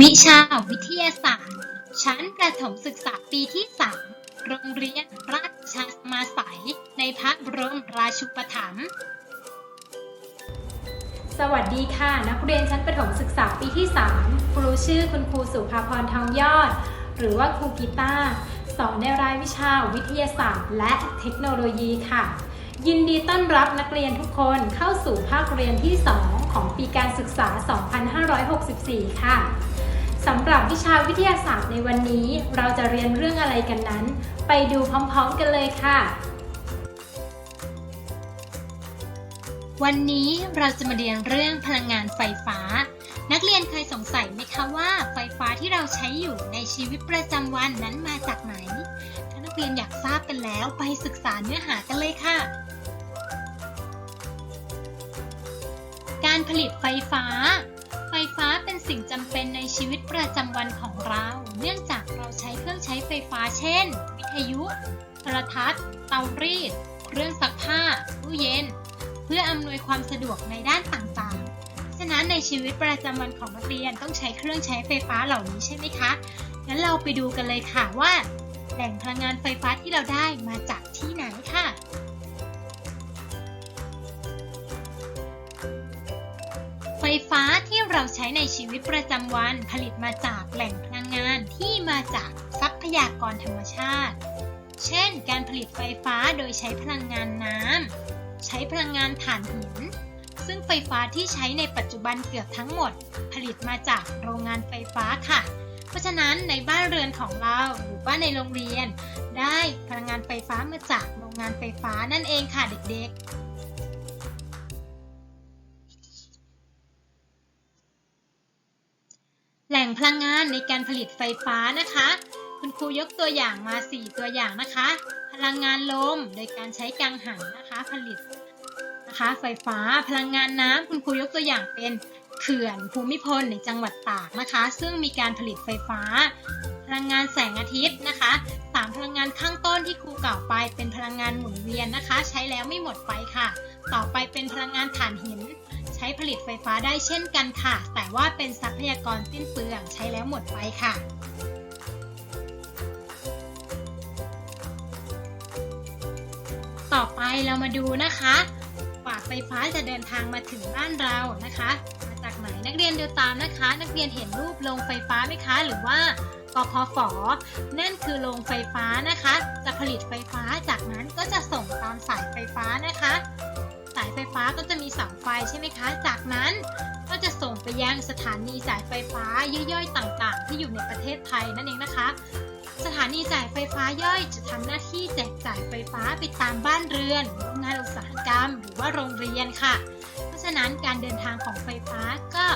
วิชาวิทยาศาสตร์ ชั้นประถมศึกษาปีที่ 3 โรงเรียนราชามาสัยในพระบรมราชูปถัมภ์สวัสดีค่ะ นักเรียนชั้นประถมศึกษาปีที่ 3 ครูชื่อคุณครูสุภาพรทองยอด หรือว่าครูกีตาร์สอนในรายวิชาวิทยาศาสตร์ และเทคโนโลยีค่ะ ยินดีต้อนรับนักเรียนทุกคนเข้าสู่ภาคเรียนที่ 2 ของปีการศึกษา 2564 ค่ะสำหรับวิชาวิทยาศาสตร์ในวันนี้ เราจะเรียนเรื่องอะไรกันนั้น ไปดูพร้อมๆกันเลยค่ะ วันนี้เราจะมาเรียนเรื่องพลังงานไฟฟ้า นักเรียนเคยสงสัยไหมคะว่า ไฟฟ้าที่เราใช้อยู่ในชีวิตประจำวันนั้นมาจากไหน เรียนอยากทราบกันแล้วไปศึกษาเนื้อหากันเลยค่ะ การผลิตไฟฟ้า ไฟฟ้าเป็นสิ่งจำเป็นในชีวิตประจำวันของเรา เนื่องจากเราใช้เครื่องใช้ไฟฟ้าเช่น วิทยุ โทรทัศน์ เตารีด เครื่องซักผ้า ตู้เย็น เพื่ออำนวยความสะดวกในด้านต่างๆ ฉะนั้นในชีวิตประจำวันของนักเรียนต้องใช้เครื่องใช้ไฟฟ้าเหล่านี้ใช่ไหมคะ งั้นเราไปดูกันเลยค่ะว่า แหล่งพลังงานไฟฟ้าที่เราได้มาจากที่ไหนค่ะ ไฟฟ้าที่เราใช้ในชีวิตประจำวันผลิตมาจากแหล่งพลังงานที่มาจากทรัพยากรธรรมชาติ เช่น การผลิตไฟฟ้าโดยใช้พลังงานน้ำ ใช้พลังงานถ่านหิน ซึ่งไฟฟ้าที่ใช้ในปัจจุบันเกือบทั้งหมด ผลิตมาจากโรงงานไฟฟ้าค่ะ เพราะฉะนั้นในบ้านเรือนของเราหรือว่าในโรงเรียน ได้พลังงานไฟฟ้ามาจากโรงงานไฟฟ้านั่นเองค่ะเด็กๆแหล่งพลังงานในการผลิตไฟฟ้านะคะ คุณครูยกตัวอย่างมา 4 ตัวอย่างนะคะ พลังงานลมโดยการใช้กังหันนะคะผลิตนะคะ ไฟฟ้าพลังงานน้ำคุณครูยกตัวอย่างเป็น เขื่อนภูมิพลในจังหวัดตากนะคะ ซึ่งมีการผลิตไฟฟ้า พลังงานแสงอาทิตย์นะคะสามพลังงานข้างต้นที่ครูกล่าวไปเป็นพลังงานหมุนเวียนนะคะ ใช้แล้วไม่หมดไปค่ะ ต่อไปเป็นพลังงานถ่านหิน ใช้ผลิตไฟฟ้าได้เช่นกันค่ะ แต่ว่าเป็นทรัพยากรสิ้นเปลืองใช้แล้วหมดไปค่ะต่อไปเรามาดูนะคะ ไฟฟ้าจะเดินทางมาถึงบ้านเรานะคะ มาจากไหนนักเรียนดูตามนะคะ นักเรียนเห็นรูปโรงไฟฟ้าไหมคะ หรือว่ากพฝนั่นคือโรงไฟฟ้านะคะ จะผลิตไฟฟ้าจากนั้นก็จะส่งตามสายไฟฟ้านะคะ สายไฟฟ้าก็จะมีเสาไฟใช่ไหมคะ จากนั้นก็จะส่งไปยังสถานีจ่ายไฟฟ้าย่อยๆต่างๆ ที่อยู่ในประเทศไทยนั่นเองนะคะ สถานีจ่ายไฟฟ้าย่อยจะทำหน้าที่แจกจ่ายไฟฟ้าไปตามบ้านเรือนโรงงานอุตสาหกรรม หรือว่าโรงเรียนค่ะ เพราะฉะนั้นการเดินทางของไฟฟ้าก็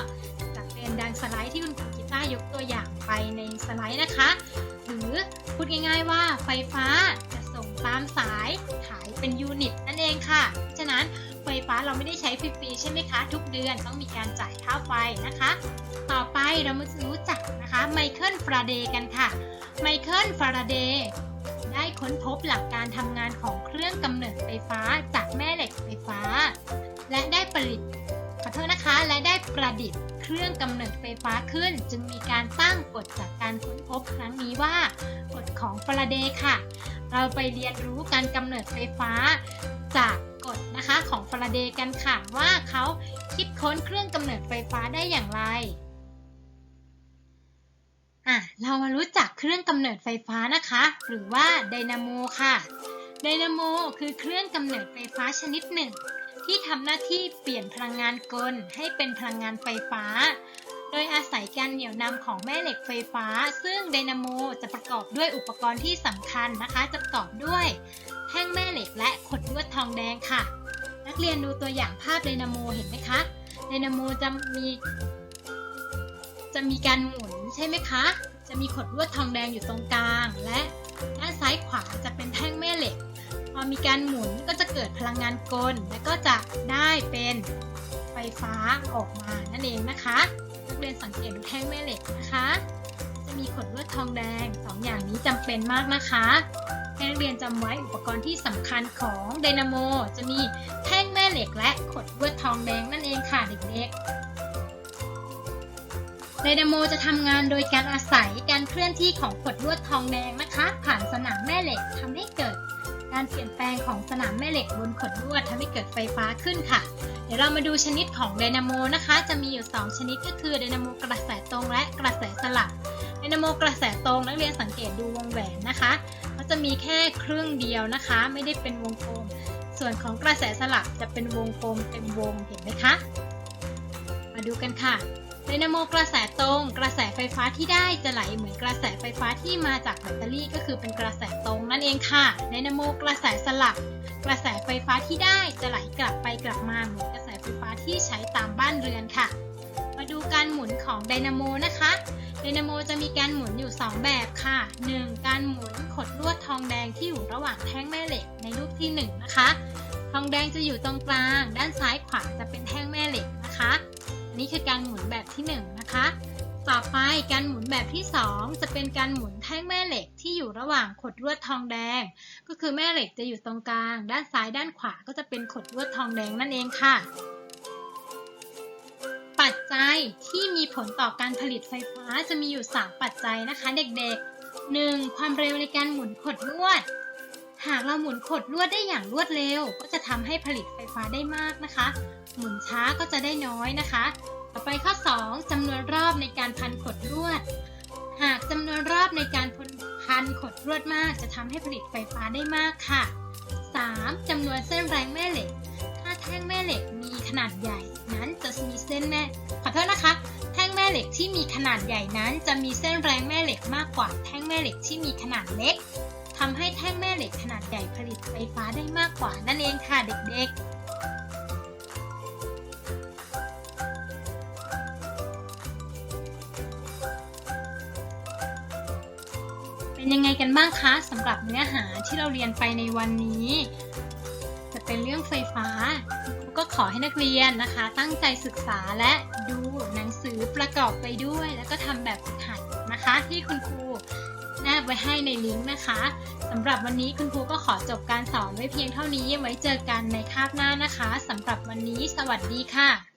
จะเป็นดังสไลด์ที่คุณครูกีตาร์ยกตัวอย่างไปในสไลด์นะคะ หรือพูดง่าย ๆ ว่าไฟฟ้าจะส่งตามสายขายเป็นยูนิตนั่นเองค่ะ เพราะฉะนั้น ไฟฟ้าเราไม่ได้ใช้ฟรีๆใช่ไหมคะ ทุกเดือนต้องมีการจ่ายค่าไฟนะคะ ต่อไปเรามารู้จักนะคะไมเคิลฟาราเดย์กันค่ะไมเคิลฟาราเดย์ได้ค้นพบหลักการทำงานของเครื่องกำเนิดไฟฟ้าจากแม่เหล็กไฟฟ้า และได้ผลิตขอโทษนะคะและได้ประดิษฐ์ เครื่องกำเนิดไฟฟ้าขึ้น จึงมีการตั้งกฎจากการค้นพบครั้งนี้ว่ากฎของฟาราเดย์ค่ะ เราไปเรียนรู้การกำเนิดไฟฟ้าจากกฎนะคะของฟาราเดย์กันค่ะว่าเขาคิดค้นเครื่องกำเนิดไฟฟ้าได้อย่างไรอะเรามารู้จักเครื่องกำเนิดไฟฟ้านะคะ หรือว่าไดนาโมค่ะไดนาโมคือเครื่องกำเนิดไฟฟ้าชนิดหนึ่ง ที่ทำหน้าที่เปลี่ยนพลังงานกลให้เป็นพลังงานไฟฟ้า โดยอาศัยการเหนี่ยวนำของแม่เหล็กไฟฟ้า ซึ่งไดนาโมจะประกอบด้วยอุปกรณ์ที่สำคัญนะคะ จะประกอบด้วยแท่งแม่เหล็กและขดลวดทองแดงค่ะ นักเรียนดูตัวอย่างภาพไดนาโมเห็นไหมคะไดนาโมจะมีจะมีการหมุนใช่ไหมคะ จะมีขดลวดทองแดงอยู่ตรงกลาง และด้านซ้ายขวาจะเป็นแท่งแม่เหล็ก พอมีการหมุนก็จะเกิดพลังงานกล และก็จะได้เป็นไฟฟ้าออกมานั่นเองนะคะนักเรียนสังเกตดูแท่งแม่เหล็กนะคะ จะมีขดลวดทองแดงสองอย่างนี้จำเป็นมากนะคะให้นักเรียนจำไว้อุปกรณ์ที่สำคัญของไดนาโม จะมีแท่งแม่เหล็กและขดลวดทองแดงนั่นเองค่ะเด็กๆไดนาโมจะทำงานโดยการอาศัยการเคลื่อนที่ของขดลวดทองแดงนะคะ ผ่านสนามแม่เหล็กทำให้เกิด การเปลี่ยนแปลงของสนามแม่เหล็กบนขดลวดทำให้เกิดไฟฟ้าขึ้นค่ะ เดี๋ยวเรามาดูชนิดของไดนาโมนะคะ จะมีอยู่ 2 ชนิดก็คือไดนาโมกระแสตรงและกระแสสลับไดนาโมกระแสตรงนักเรียนสังเกตดูวงแหวนนะคะเขาจะมีแค่ครึ่งเดียวนะคะ ไม่ได้เป็นวงกลม ส่วนของกระแสสลับจะเป็นวงกลมเต็มวงเห็นไหมคะ มาดูกันค่ะ ดนาโมกระแสตรง กระแสไฟฟ้าที่ได้จะไหลเหมือนกระแสไฟฟ้าที่มาจากแบตเตอรี่ก็คือเป็นกระแสตรงนั่นเองค่ะไดนาโมกระแสสลับ กระแสไฟฟ้าที่ได้จะไหลกลับไปกลับมาเหมือนกระแสไฟฟ้าที่ใช้ตามบ้านเรือนค่ะ มาดูการหมุนของไดนาโมนะคะไดนาโมจะมีการหมุนอยู่ 2 แบบค่ะ 1. การหมุนขดลวดทองแดงที่อยู่ระหว่างแท่งแม่เหล็กในรูปที่ 1 นะคะ ทองแดงจะอยู่ตรงกลาง ด้านซ้ายขวาจะเป็นแท่ง นี่คือการหมุนแบบที่ 1 นะคะ ต่อไปการหมุนแบบที่ 2 จะเป็นการหมุนแท่งแม่เหล็กที่อยู่ระหว่างขดลวดทองแดง ก็คือแม่เหล็กจะอยู่ตรงกลาง ด้านซ้ายด้านขวาก็จะเป็นขดลวดทองแดงนั่นเองค่ะ ปัจจัยที่มีผลต่อการผลิตไฟฟ้าจะมีอยู่ 3 ปัจจัยนะคะ เด็กๆ 1. ความเร็วในการหมุนขดลวด หากเราหมุนขดลวดได้อย่างรวดเร็ว ก็จะทำให้ผลิตไฟฟ้าได้มากนะคะ หมุนช้าก็จะได้น้อยนะคะ ต่อไปข้อ 2จำนวนรอบในการพันขดลวด หากจำนวนรอบในการพันขดลวดมาก จะทำให้ผลิตไฟฟ้าได้มากค่ะ 3. จำนวนเส้นแรงแม่เหล็ก ถ้าแท่งแม่เหล็กมีขนาดใหญ่นั้นจะมีเส้นแม่ขอโทษนะคะ แท่งแม่เหล็กที่มีขนาดใหญ่นั้น จะมีเส้นแรงแม่เหล็กมากกว่า แท่งแม่เหล็กที่มีขนาดเล็ก ทำให้แท่งแม่เหล็กขนาดใหญ่ผลิตไฟฟ้าได้มากกว่านั่นเองค่ะเด็กๆเป็นยังไงกันบ้างคะสำหรับเนื้อหาที่เราเรียนไปในวันนี้ จะเป็นเรื่องไฟฟ้า ก็ขอให้นักเรียนนะคะ ตั้งใจศึกษาและดูหนังสือประกอบไปด้วย แล้วก็ทำแบบฝึกหัดนะคะ ที่คุณครู แนบไว้ให้ในลิงก์นะคะสำหรับวันนี้คุณครูก็ขอจบการสอนไว้เพียงเท่านี้ไว้เจอกันในคาบหน้านะคะสำหรับวันนี้ สวัสดีค่ะ